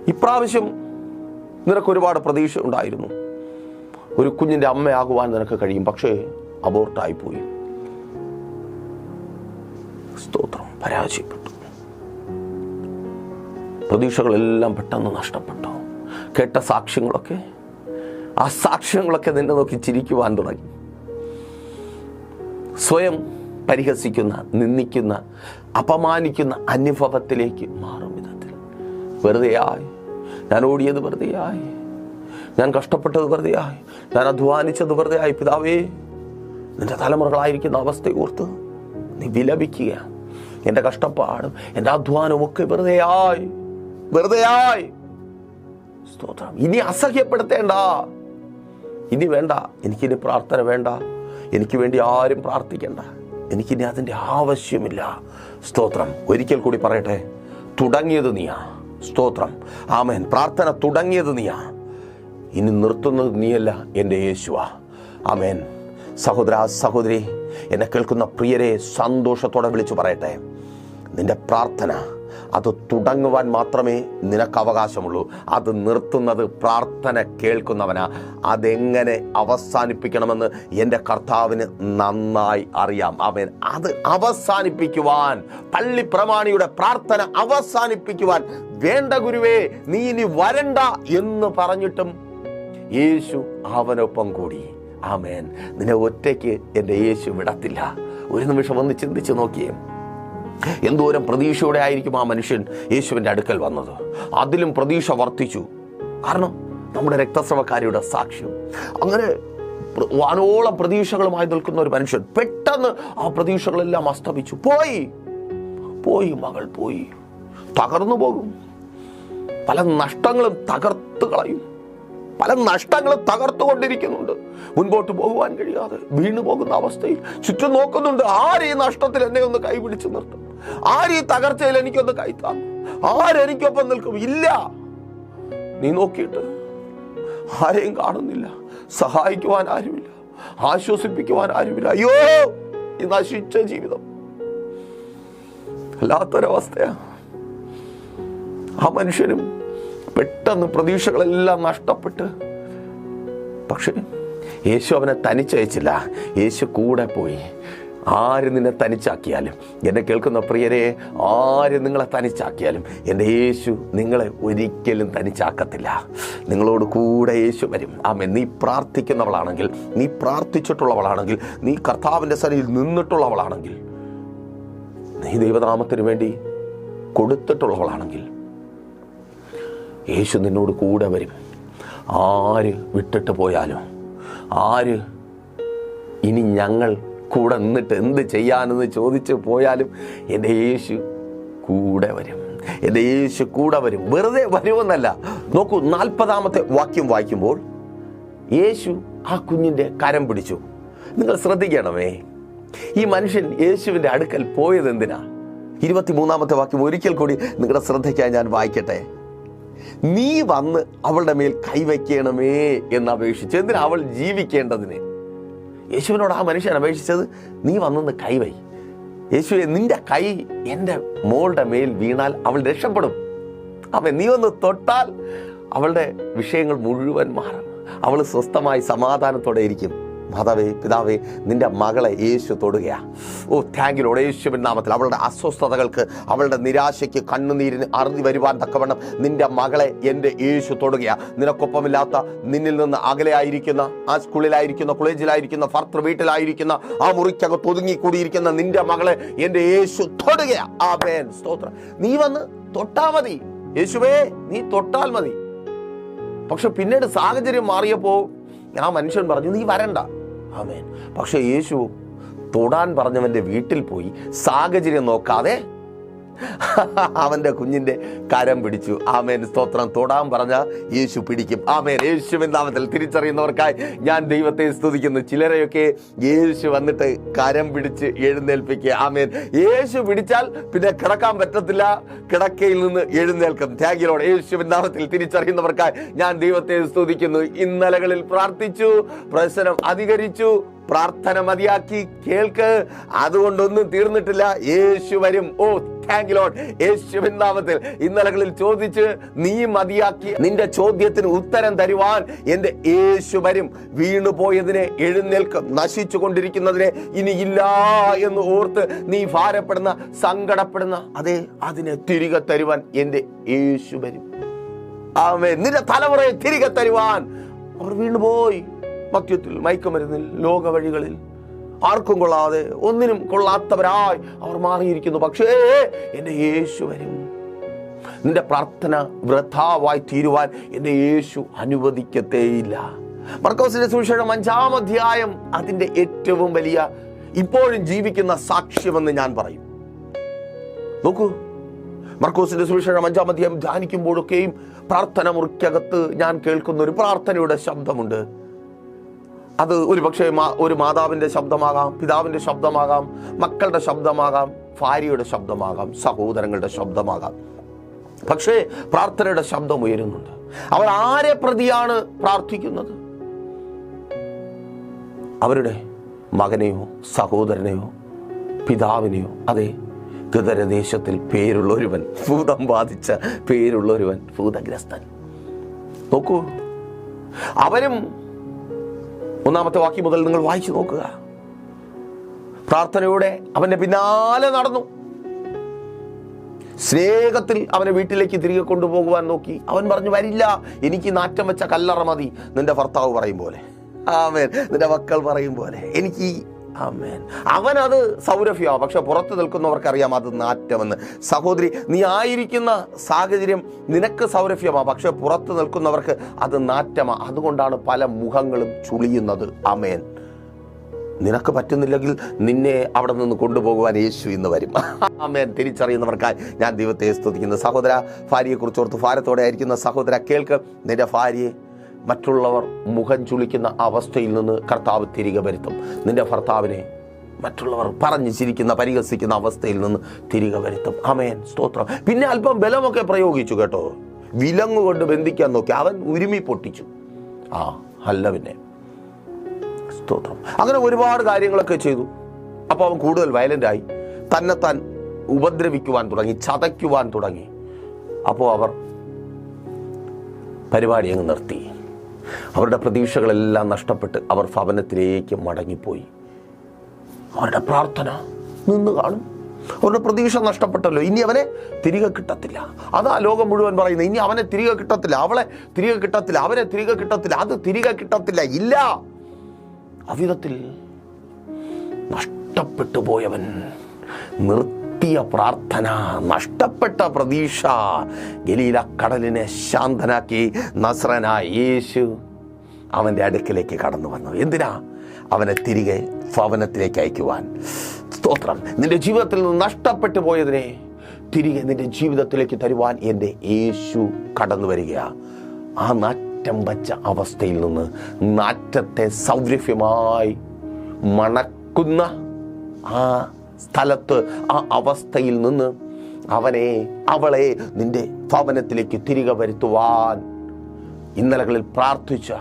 ഇപ്രാവശ്യം നിനക്ക് ഒരുപാട് പ്രതീക്ഷ ഉണ്ടായിരുന്നു. ഒരു കുഞ്ഞിന്റെ അമ്മയാകുവാൻ നിനക്ക് കഴിയും പക്ഷേ അബോർട്ടായി പോയി സ്തോത്രം. പരാജയപ്പെട്ടു. പ്രതീക്ഷകളെല്ലാം പെട്ടെന്ന് നഷ്ടപ്പെട്ടു. കേട്ട സാക്ഷ്യങ്ങളൊക്കെ ആ സാക്ഷ്യങ്ങളൊക്കെ നിന്നെ നോക്കി ചിരിക്കുവാൻ തുടങ്ങി. സ്വയം പരിഹസിക്കുന്ന നിന്ദിക്കുന്ന അപമാനിക്കുന്ന അനുഭവത്തിലേക്ക് മാറും വിധത്തിൽ. വെറുതെയായി ഞാൻ ഓടിയത് വെറുതെയായി ഞാൻ കഷ്ടപ്പെട്ടത് വെറുതെയായി ഞാൻ അധ്വാനിച്ചത് വെറുതെയായി പിതാവേ നിന്റെ തലമുറകളായിരിക്കുന്ന അവസ്ഥ ഓർത്ത് നീ വിലപിക്കുക. എന്റെ കഷ്ടപ്പാടും എന്റെ അധ്വാനവും ഒക്കെ വെറുതെയായി വെറുതെയായി സ്തോത്രം. ഇനി അസഹ്യപ്പെടുത്തേണ്ട. ഇനി വേണ്ട എനിക്കിനി പ്രാർത്ഥന വേണ്ട എനിക്ക് വേണ്ടി ആരും പ്രാർത്ഥിക്കണ്ട എനിക്കിനി അതിന്റെ ആവശ്യമില്ല. സ്തോത്രം. ഒരിക്കൽ കൂടി പറയട്ടെ തുടങ്ങിയത് നീയാ. സ്തോത്രം. ആമേൻ. പ്രാർത്ഥന തുടങ്ങിയത് നീയാ. ഇനി നിർത്തുന്നത് നീയല്ല എന്റെ യേശുവാ. ആമേൻ. സഹോദര സഹോദരി എന്നെ കേൾക്കുന്ന പ്രിയരെ സന്തോഷത്തോടെ വിളിച്ചു പറയട്ടെ. നിന്റെ പ്രാർത്ഥന അത് തുടങ്ങുവാൻ മാത്രമേ നിനക്ക് അവകാശമുള്ളൂ അത് നിർത്തുന്നത് പ്രാർത്ഥന കേൾക്കുന്നവനാ. അതെങ്ങനെ അവസാനിപ്പിക്കണമെന്ന് എന്റെ കർത്താവിന് നന്നായി അറിയാം. അവൻ അത് അവസാനിപ്പിക്കുവാൻ പള്ളി പ്രമാണിയുടെ പ്രാർത്ഥന അവസാനിപ്പിക്കുവാൻ വേണ്ട ഗുരുവേ നീ ഇനി വരണ്ട എന്ന് പറഞ്ഞിട്ടും യേശു അവനൊപ്പം കൂടി. ആമേൻ. നിന്നെ ഒറ്റയ്ക്ക് എന്റെ യേശു വിടത്തില്ല. ഒരു നിമിഷം ഒന്ന് ചിന്തിച്ച് നോക്കിയേ. എന്തോരം പ്രതീക്ഷയോടെ ആയിരിക്കും ആ മനുഷ്യൻ യേശുവിന്റെ അടുക്കൽ വന്നത്. അതിലും പ്രതീക്ഷ വർദ്ധിച്ചു. കാരണം നമ്മുടെ രക്തസ്രവക്കാരിയുടെ സാക്ഷ്യം. അങ്ങനെ വാനോളം പ്രതീക്ഷകളുമായി നിൽക്കുന്ന ഒരു മനുഷ്യൻ പെട്ടെന്ന് ആ പ്രതീക്ഷകളെല്ലാം അസ്തമിച്ചു. പോയി. പോയി മകൾ പോയി. തകർന്നു പോകും. പല നഷ്ടങ്ങളും തകർത്ത് കളയും. പല നഷ്ടങ്ങളും തകർത്തുകൊണ്ടിരിക്കുന്നുണ്ട്. മുൻപോട്ട് പോകുവാൻ കഴിയാതെ വീണു പോകുന്ന അവസ്ഥയിൽ ചുറ്റും നോക്കുന്നുണ്ട്. ആര് ഈ നഷ്ടത്തിൽ എന്നെ ഒന്ന് കൈപിടിച്ച് നിർത്തും? ആര് ഈ തകർച്ചയിൽ എനിക്കൊന്ന് കൈത്താങ്ങും ആരെനിക്കൊപ്പം നിൽക്കും? ഇല്ല. നീ നോക്കിയിട്ട് ആരെയും കാണുന്നില്ല. സഹായിക്കുവാൻ ആരുമില്ല. ആശ്വസിപ്പിക്കുവാൻ ആരുമില്ല. അയ്യോ ഈ നശിച്ച ജീവിതം. വല്ലാത്തൊരവസ്ഥയാ. ആ മനുഷ്യനും പെട്ടെന്ന് പ്രതീക്ഷകളെല്ലാം നഷ്ടപ്പെട്ട്. പക്ഷേ യേശു അവനെ തനിച്ചയച്ചില്ല. യേശു കൂടെ പോയി. ആര് നിന്നെ തനിച്ചാക്കിയാലും? എന്നെ കേൾക്കുന്ന പ്രിയരെ ആര് നിങ്ങളെ തനിച്ചാക്കിയാലും എന്റെ യേശു നിങ്ങളെ ഒരിക്കലും തനിച്ചാക്കത്തില്ല. നിങ്ങളോട് കൂടെ യേശു വരും. ആമേ നീ പ്രാർത്ഥിക്കുന്നവളാണെങ്കിൽ നീ പ്രാർത്ഥിച്ചിട്ടുള്ളവളാണെങ്കിൽ നീ കർത്താവിന്റെ സരിയിൽ നിന്നിട്ടുള്ളവളാണെങ്കിൽ നീ ദൈവനാമത്തിന് വേണ്ടി കൊടുത്തിട്ടുള്ളവളാണെങ്കിൽ യേശു നിന്നോട് കൂടെ വരും. ആര് വിട്ടിട്ട് പോയാലും ആര് ഇനി ഞങ്ങൾ കൂടെ നിന്നിട്ട് എന്ത് ചെയ്യാനെന്ന് ചോദിച്ച് പോയാലും എന്റെ യേശു കൂടെ വരും. എന്റെ യേശു കൂടെ വരും. വെറുതെ വരുമെന്നല്ല. നോക്കൂ നാൽപ്പതാമത്തെ വാക്യം വായിക്കുമ്പോൾ യേശു ആ കുഞ്ഞിന്റെ കരം പിടിച്ചു. നിങ്ങൾ ശ്രദ്ധിക്കണമേ ഈ മനുഷ്യൻ യേശുവിന്റെ അടുക്കൽ പോയത് എന്തിനാ? ഇരുപത്തിമൂന്നാമത്തെ വാക്യം ഒരിക്കൽ കൂടി നിങ്ങളുടെ ശ്രദ്ധയ്ക്കായി ഞാൻ വായിക്കട്ടെ. നീ വന്ന് അവളുടെ മേൽ കൈവയ്ക്കണമേ എന്ന് അപേക്ഷിച്ചു എന്തിനാ അവൾ ജീവിക്കേണ്ടതിന്? യേശുവിനോട് ആ മനുഷ്യൻ അപേക്ഷിച്ചത് നീ വന്നൊന്ന് കൈവൈ യേശുവെ നിന്റെ കൈ എന്റെ മോളുടെ മേൽ വീണാൽ അവൾ രക്ഷപ്പെടും. അവൻ നീ ഒന്ന് തൊട്ടാൽ അവളുടെ വിഷയങ്ങൾ മുഴുവൻ മാറും. അവൾ സ്വസ്ഥമായി സമാധാനത്തോടെ ഇരിക്കും. മാതാവേ പിതാവേ നിന്റെ മകളെ യേശു തൊടുകയാണ് ഓ താങ്കിലോട് യേശുവിൻ നാമത്തിൽ അവളുടെ അസ്വസ്ഥതകൾക്ക് അവളുടെ നിരാശയ്ക്ക് കണ്ണുനീരിന് അറുതി വരുവാൻ തക്കവണ്ണം നിന്റെ മകളെ എന്റെ യേശു തൊടുകയാണ് നിനക്കൊപ്പമില്ലാത്ത നിന്നിൽ നിന്ന് അകലെയായിരിക്കുന്ന ആ സ്കൂളിലായിരിക്കുന്ന കോളേജിലായിരിക്കുന്ന ഭർത്തൃ വീട്ടിലായിരിക്കുന്ന ആ മുറിക്കകത്ത് ഒതുങ്ങിക്കൂടിയിരിക്കുന്ന നിന്റെ മകളെ എന്റെ യേശു തൊടുകയാണ് ആ സ്തോത്രം. നീ വന്ന് തൊട്ടാ മതി. യേശുവേ നീ തൊട്ടാൽ മതി. പക്ഷെ പിന്നീട് സാഹചര്യം മാറിയപ്പോൾ ആ മനുഷ്യൻ പറഞ്ഞു നീ വരണ്ട. ആമേൻ. പക്ഷേ യേശു തൊടാൻ പറഞ്ഞവന്റെ വീട്ടിൽ പോയി സാഹചര്യം നോക്കാതെ അവന്റെ കുഞ്ഞിന്റെ കരം പിടിച്ചു. ആമേൻ. സ്തോത്രം. തൊടാൻ പറഞ്ഞ യേശു പിടിക്കും. ആമേൻ. യേശുവിൻ നാമത്തിൽ തിരിച്ചറിയുന്നവർക്കായി ഞാൻ ദൈവത്തെ സ്തുതിക്കുന്നു. ചിലരെയൊക്കെ യേശു വന്നിട്ട് കരം പിടിച്ച് എഴുന്നേൽപ്പിക്കുക. ആമേൻ. യേശു പിടിച്ചാൽ പിന്നെ കിടക്കാൻ പറ്റത്തില്ല. കിടക്കയിൽ നിന്ന് എഴുന്നേൽക്കും. ത്യാഗിലോട് യേശുവിൻ നാമത്തിൽ തിരിച്ചറിയുന്നവർക്കായി ഞാൻ ദൈവത്തെ സ്തുതിക്കുന്നു. ഇന്നലകളിൽ പ്രാർത്ഥിച്ചു. പ്രശ്നം അധികരിച്ചു. പ്രാർത്ഥന മതിയാക്കി കേൾക്ക്. അതുകൊണ്ടൊന്നും തീർന്നിട്ടില്ല. യേശു വരും. ഓ താങ്ക് ലോഡ് യേശുവിൻ നാമത്തിൽ ഇന്നലകളിൽ ചോദിച്ച് നീ മതിയാക്കി നിന്റെ ചോദ്യത്തിന് ഉത്തരം തരുവാൻ എന്റെ യേശു വരും. വീണുപോയതിനെ എഴുന്നേൽക്കും നശിച്ചു കൊണ്ടിരിക്കുന്നതിനെ ഇനി ഇല്ല എന്ന് ഓർത്ത് നീ ഭാരപ്പെടുന്ന സങ്കടപ്പെടുന്ന അതെ അതിനെ തിരികെ തരുവാൻ എന്റെ യേശു വരും. ആമേ നിന്റെ തലമുറയെ തിരികെ തരുവാൻ. അവർ വീണുപോയി. മദ്യത്തിൽ മയക്കുമരുന്നിൽ ലോക വഴികളിൽ ആർക്കും കൊള്ളാതെ ഒന്നിനും കൊള്ളാത്തവരായി അവർ മാറിയിരിക്കുന്നു. പക്ഷേ എന്റെ യേശു വരും. നിന്റെ പ്രാർത്ഥന വൃഥാവായി തീരുവാൻ എന്റെ യേശു അനുവദിക്കത്തേയില്ല. മർക്കോസിന്റെ സുവിശേഷം അഞ്ചാം അധ്യായം അതിന്റെ ഏറ്റവും വലിയ ഇപ്പോഴും ജീവിക്കുന്ന സാക്ഷ്യമെന്ന് ഞാൻ പറയും. നോക്കൂ മർക്കോസിന്റെ സുവിശേഷം അഞ്ചാം അധ്യായം ധ്യാനിക്കുമ്പോഴൊക്കെയും പ്രാർത്ഥന മുറിക്കകത്ത് ഞാൻ കേൾക്കുന്ന ഒരു പ്രാർത്ഥനയുടെ ശബ്ദമുണ്ട്. അത് ഒരു പക്ഷേ ഒരു മാതാവിന്റെ ശബ്ദമാകാം പിതാവിന്റെ ശബ്ദമാകാം മക്കളുടെ ശബ്ദമാകാം ഭാര്യയുടെ ശബ്ദമാകാം സഹോദരങ്ങളുടെ ശബ്ദമാകാം. പക്ഷേ പ്രാർത്ഥനയുടെ ശബ്ദം ഉയരുന്നുണ്ട്. അവർ ആരെ പ്രതിയാണ് പ്രാർത്ഥിക്കുന്നത്? അവരുടെ മകനെയോ സഹോദരനെയോ പിതാവിനെയോ അതെ ഗതരദേശത്തിൽ പേരുള്ളൊരുവൻ ഭൂതം ബാധിച്ച പേരുള്ളൊരുവൻ ഭൂതഗ്രസ്തൻ. നോക്കൂ അവരും ഒന്നാമത്തെ വാക്യം മുതൽ നിങ്ങൾ വായിച്ചു നോക്കുക. പ്രാർത്ഥനയോടെ അവന്റെ പിന്നാലെ നടന്നു. സ്നേഹത്തിൽ അവനെ വീട്ടിലേക്ക് തിരികെ കൊണ്ടുപോകുവാൻ നോക്കി. അവൻ പറഞ്ഞു വരില്ല എനിക്ക് നാറ്റം വെച്ച കല്ലറ മതി. നിന്റെ ഭർത്താവ് പറയും പോലെ. ആമേൻ. നിന്റെ മക്കൾ പറയും പോലെ. എനിക്ക് ആമേൻ. അവൻ അത് സൗരഭ്യമാണ് പക്ഷെ പുറത്ത് നിൽക്കുന്നവർക്കറിയാം അത് നാറ്റമെന്ന്. സഹോദരി നീ ആയിരിക്കുന്ന സാഹചര്യം നിനക്ക് സൗരഭ്യമാണ് പക്ഷെ പുറത്ത് നിൽക്കുന്നവർക്ക് അത് നാറ്റമാണ് അതുകൊണ്ടാണ് പല മുഖങ്ങളും ചുളിയുന്നത്. ആമേൻ. നിനക്ക് പറ്റുന്നില്ലെങ്കിൽ നിന്നെ അവിടെ നിന്ന് കൊണ്ടുപോകുവാൻ യേശു ഇന്ന് വരും. ആമേൻ. തിരിച്ചറിയുന്നവർക്കായി ഞാൻ ദൈവത്തെ സ്തുതിക്കുന്നു. സഹോദര ഭാര്യയെക്കുറിച്ച് ഓർത്ത് ഭാരത്തോടെ ആയിരിക്കുന്ന സഹോദര കേൾക്ക്. നിന്റെ ഭാര്യയെ മറ്റുള്ളവർ മുഖം ചുളിക്കുന്ന അവസ്ഥയിൽ നിന്ന് കർത്താവ് തിരികെ വരുത്തും. നിന്റെ ഭർത്താവിനെ മറ്റുള്ളവർ പറഞ്ഞു ചിരിക്കുന്ന പരിഹസിക്കുന്ന അവസ്ഥയിൽ നിന്ന് തിരികെ വരുത്തും. അമേൻ സ്തോത്രം. പിന്നെ അല്പം ബലമൊക്കെ പ്രയോഗിച്ചു കേട്ടോ. വിലങ്ങുകൊണ്ട് ബന്ധിക്കാൻ നോക്കി. അവൻ ഉരുമി പൊട്ടിച്ചു. ആ അല്ല പിന്നെ. സ്തോത്രം. അങ്ങനെ ഒരുപാട് കാര്യങ്ങളൊക്കെ ചെയ്തു. അപ്പോൾ അവൻ കൂടുതൽ വയലന്റ് ആയി. തന്നെത്താൻ ഉപദ്രവിക്കുവാൻ തുടങ്ങി ചതയ്ക്കുവാൻ തുടങ്ങി. അപ്പോൾ അവർ പരിപാടി അങ്ങ് നിർത്തി. അവരുടെ പ്രതീക്ഷകളെല്ലാം നഷ്ടപ്പെട്ട് അവർ ഭവനത്തിലേക്ക് മടങ്ങിപ്പോയി. അവരുടെ പ്രാർത്ഥന നിന്ന് കാണും. അവരുടെ പ്രതീക്ഷ നഷ്ടപ്പെട്ടല്ലോ. ഇനി അവനെ തിരികെ കിട്ടത്തില്ല. അതാ ലോകം മുഴുവൻ പറയുന്നത്. ഇനി അവനെ തിരികെ കിട്ടത്തില്ല. അവളെ തിരികെ കിട്ടത്തില്ല. അവനെ തിരികെ കിട്ടത്തില്ല. അത് തിരികെ കിട്ടത്തില്ല. ഇല്ല. അവിധത്തിൽ നഷ്ടപ്പെട്ടു പോയവൻ നിർത്തി കിട്ടിയ പ്രാർത്ഥന നഷ്ടപ്പെട്ട പ്രതീക്ഷ ഗലീല കടലിനെ ശാന്തനാക്കി നസ്രനായ യേശു അവന്റെ അടുക്കിലേക്ക് കടന്നു വന്നു. എന്തിനാ? അവനെ തിരികെ ഭവനത്തിലേക്ക് അയക്കുവാൻ. സ്തോത്രം. നിന്റെ ജീവിതത്തിൽ നിന്ന് നഷ്ടപ്പെട്ടു പോയതിനെ തിരികെ നിന്റെ ജീവിതത്തിലേക്ക് തരുവാൻ എന്റെ യേശു കടന്നു വരിക ആ നാറ്റം വച്ച അവസ്ഥയിൽ നിന്ന് നാറ്റത്തെ സൗരഭ്യമായി മണക്കുന്ന ആ സ്ഥലത്ത് ആ അവസ്ഥയിൽ നിന്ന് അവനെ അവളെ നിന്റെ ഭവനത്തിലേക്ക് തിരികെ വരുത്തുവാൻ. ഇന്നലകളിൽ പ്രാർത്ഥിച്ച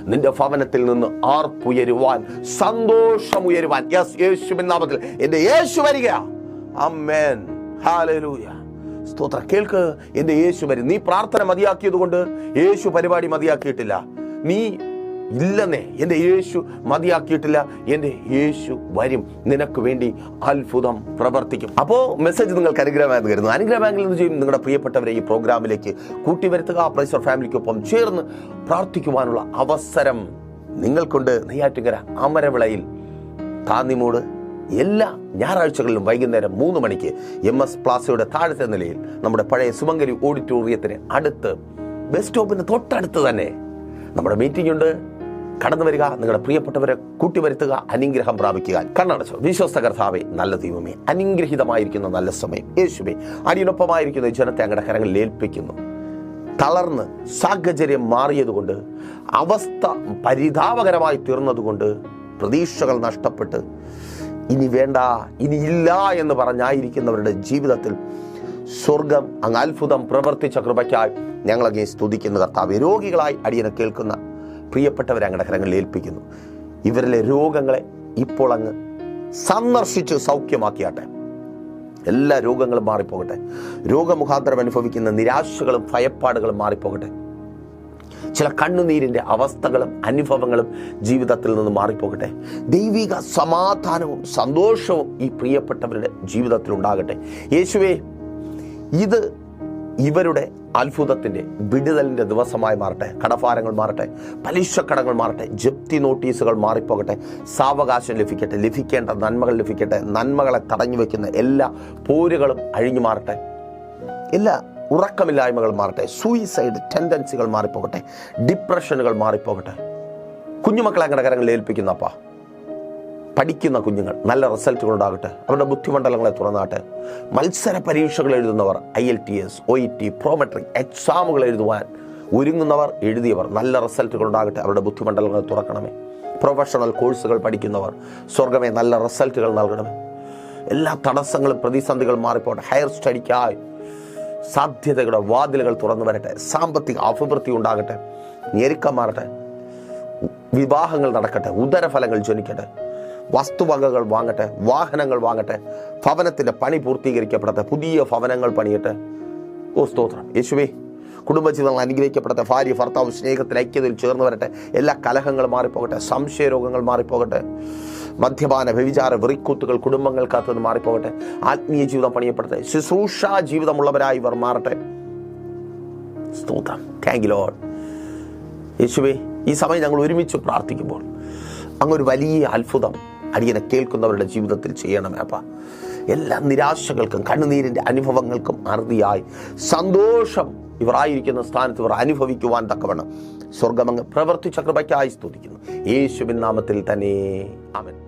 നിന്റെ ഭവനത്തിൽ നിന്ന് ആർപ്പുയരുവാൻ സന്തോഷമുയരുവാൻ. യെസ് യേശുവിൻ നാമത്തിൽ എന്റെ യേശു വരിക. അമ്മേൻ ഹാലലൂയ സ്തോത്ര. കേൾക്ക്. എന്റെ യേശു വരും. നീ പ്രാർത്ഥന മതിയാക്കിയത് കൊണ്ട് യേശു പരിപാടി മതിയാക്കിയിട്ടില്ല. നീ ഇല്ലെന്നേ. എന്റെ യേശു മതിയാക്കിയിട്ടില്ല. എന്റെ യേശു വരും. നിനക്ക് വേണ്ടി അത്ഭുതം പ്രവർത്തിക്കും. അപ്പോൾ മെസ്സേജ് നിങ്ങൾക്ക് അനുഗ്രഹമായെന്ന് കരുതുന്നു. അനുഗ്രഹ ബാങ്കിൽ നിന്ന് ചെയ്യും നിങ്ങളുടെ പ്രിയപ്പെട്ടവരെ ഈ പ്രോഗ്രാമിലേക്ക് കൂട്ടിവരുത്തുക. പ്രൈസർ ഫാമിലിക്കൊപ്പം ചേർന്ന് പ്രാർത്ഥിക്കുവാനുള്ള അവസരം നിങ്ങൾക്കുണ്ട്. നെയ്യാറ്റുകര അമരവിളയിൽ താന്നിമൂട് എല്ലാ ഞായറാഴ്ചകളിലും വൈകുന്നേരം മൂന്ന് മണിക്ക് എം എസ് പ്ലാസയുടെ താഴത്തെ നിലയിൽ നമ്മുടെ പഴയ സുമങ്കരി ഓഡിറ്റോറിയത്തിന് അടുത്ത് ബസ് സ്റ്റോപ്പിന് തൊട്ടടുത്ത് തന്നെ നമ്മുടെ മീറ്റിംഗ് ഉണ്ട്. കടന്നു വരിക നിങ്ങളുടെ പ്രിയപ്പെട്ടവരെ കൂട്ടിവരുത്തുക അനുഗ്രഹം പ്രാപിക്കുക. കണ്ണടച്ചോ. വിശ്വസ്ത കർത്താവെ നല്ല ദൈവമേ അനുഗ്രഹിതമായിരിക്കുന്ന നല്ല സമയം. യേശുവേ അടിയനൊപ്പമായിരിക്കുന്ന ജനത്തെ അങ്ങടെ കരങ്ങളിൽ ഏൽപ്പിക്കുന്നു. തളർന്ന് സാഹചര്യം മാറിയതുകൊണ്ട് അവസ്ഥ പരിതാപകരമായി തീർന്നതുകൊണ്ട് പ്രതീക്ഷകൾ നഷ്ടപ്പെട്ട് ഇനി വേണ്ട ഇനി ഇല്ല എന്ന് പറഞ്ഞായിരിക്കുന്നവരുടെ ജീവിതത്തിൽ സ്വർഗം അങ്ങ് അത്ഭുതം പ്രവർത്തിച്ച കൃപയ്ക്കായി ഞങ്ങളങ്ങേ സ്തുതിക്കുന്ന. കർത്താവ് രോഗികളായി അടിയനെ കേൾക്കുന്ന പ്രിയപ്പെട്ടവരെ അങ്ങയുടെ കരങ്ങളിൽ ഏൽപ്പിക്കുന്നു. ഇവരിലെ രോഗങ്ങളെ ഇപ്പോൾ അങ്ങ് സന്ദർശിച്ച് സൗഖ്യമാക്കിയാട്ടെ. എല്ലാ രോഗങ്ങളും മാറിപ്പോകട്ടെ. രോഗമുഖാന്തരം അനുഭവിക്കുന്ന നിരാശകളും ഭയപ്പാടുകളും മാറിപ്പോകട്ടെ. ചില കണ്ണുനീരിന്റെ അവസ്ഥകളും അനുഭവങ്ങളും ജീവിതത്തിൽ നിന്ന് മാറിപ്പോകട്ടെ. ദൈവിക സമാധാനവും സന്തോഷവും ഈ പ്രിയപ്പെട്ടവരുടെ ജീവിതത്തിൽ ഉണ്ടാകട്ടെ യേശുവേ ഇത് ഇവരുടെ അത്ഭുതത്തിന്റെ വിടുതലിന്റെ ദിവസമായി മാറട്ടെ കടഭാരങ്ങൾ മാറട്ടെ പലിശ കടങ്ങൾ മാറട്ടെ ജപ്തി നോട്ടീസുകൾ മാറിപ്പോകട്ടെ സാവകാശം ലഭിക്കട്ടെ ലഭിക്കേണ്ട നന്മകൾ ലഭിക്കട്ടെ നന്മകളെ തടഞ്ഞു വയ്ക്കുന്ന എല്ലാ പോരുകളും അഴിഞ്ഞു മാറട്ടെ എല്ലാ ഉറക്കമില്ലായ്മകൾ മാറട്ടെ സൂയിസൈഡ് ടെൻഡൻസികൾ മാറിപ്പോകട്ടെ ഡിപ്രഷനുകൾ മാറിപ്പോകട്ടെ. കുഞ്ഞുമക്കളെ അങ്ങനെ കരങ്ങളിൽ ഏൽപ്പിക്കുന്ന അപ്പ പഠിക്കുന്ന കുഞ്ഞുങ്ങൾ നല്ല റിസൾട്ടുകൾ ഉണ്ടാകട്ടെ അവരുടെ ബുദ്ധിമണ്ഡലങ്ങളെ തുറന്നാട്ടെ. മത്സര പരീക്ഷകൾ എഴുതുന്നവർ I L T S O E T prometric എക്സാമുകൾ എഴുതുവാൻ ഒരുങ്ങുന്നവർ എഴുതിയവർ നല്ല റിസൾട്ടുകൾ ഉണ്ടാകട്ടെ അവരുടെ ബുദ്ധിമണ്ഡലങ്ങൾ തുറക്കണമേ. പ്രൊഫഷണൽ കോഴ്സുകൾ പഠിക്കുന്നവർ സ്വർഗമേ നല്ല റിസൾട്ടുകൾ നൽകണമേ. എല്ലാ തടസ്സങ്ങളും പ്രതിസന്ധികളും മാറിപ്പോട്ടെ. ഹയർ സ്റ്റഡിക്കായി സാധ്യതകളുടെ വാതിലുകൾ തുറന്നു വരട്ടെ. സാമ്പത്തിക അഭിവൃദ്ധി ഉണ്ടാകട്ടെ. ഞെരുക്കം മാറട്ടെ. വിവാഹങ്ങൾ നടക്കട്ടെ. ഉദരഫലങ്ങൾ ജനിക്കട്ടെ. വസ്തുവകകൾ വാങ്ങട്ടെ വാഹനങ്ങൾ വാങ്ങട്ടെ ഭവനത്തിന്റെ പണി പൂർത്തീകരിക്കപ്പെടട്ടെ പുതിയ ഭവനങ്ങൾ പണിയട്ടെ. ഓ സ്തോത്രം. യേശുവേ കുടുംബജീവിതങ്ങൾ അനുഗ്രഹിക്കപ്പെടട്ടെ ഭാര്യ ഭർത്താവ് സ്നേഹത്തിൽ ഐക്യത്തിൽ ചേർന്ന് വരട്ടെ എല്ലാ കലഹങ്ങളും മാറിപ്പോകട്ടെ സംശയരോഗങ്ങൾ മാറിപ്പോകട്ടെ മദ്യപാന വ്യവിചാര വെറിക്കൂത്തുകൾ കുടുംബങ്ങൾക്കകത്ത് നിന്ന് മാറിപ്പോകട്ടെ ആത്മീയ ജീവിതം പണിയപ്പെടട്ടെ ശുശ്രൂഷ ജീവിതമുള്ളവരായി ഇവർ മാറട്ടെ. സ്തോത്രം. താങ്ക് ലോഡ് യേശുവേ ഈ സമയം ഞങ്ങൾ ഒരുമിച്ച് പ്രാർത്ഥിക്കുമ്പോൾ അങ്ങൊരു വലിയ അത്ഭുതം അടിയനെ കേൾക്കുന്നവരുടെ ജീവിതത്തിൽ ചെയ്യണമേ അപ്പ. എല്ലാ നിരാശകൾക്കും കണ്ണുനീരിന്റെ അനുഭവങ്ങൾക്കും അറുതിയായി. സന്തോഷം ഇവർ ആയിരിക്കുന്ന സ്ഥാനത്ത് ഇവർ അനുഭവിക്കുവാൻ തക്കവണ്ണം. സ്വർഗമങ്ങ് പ്രവർത്തിച്ച കൃപയ്ക്കായി സ്തുതിക്കുന്നു. യേശുവിൻ നാമത്തിൽ തന്നെ. അവൻ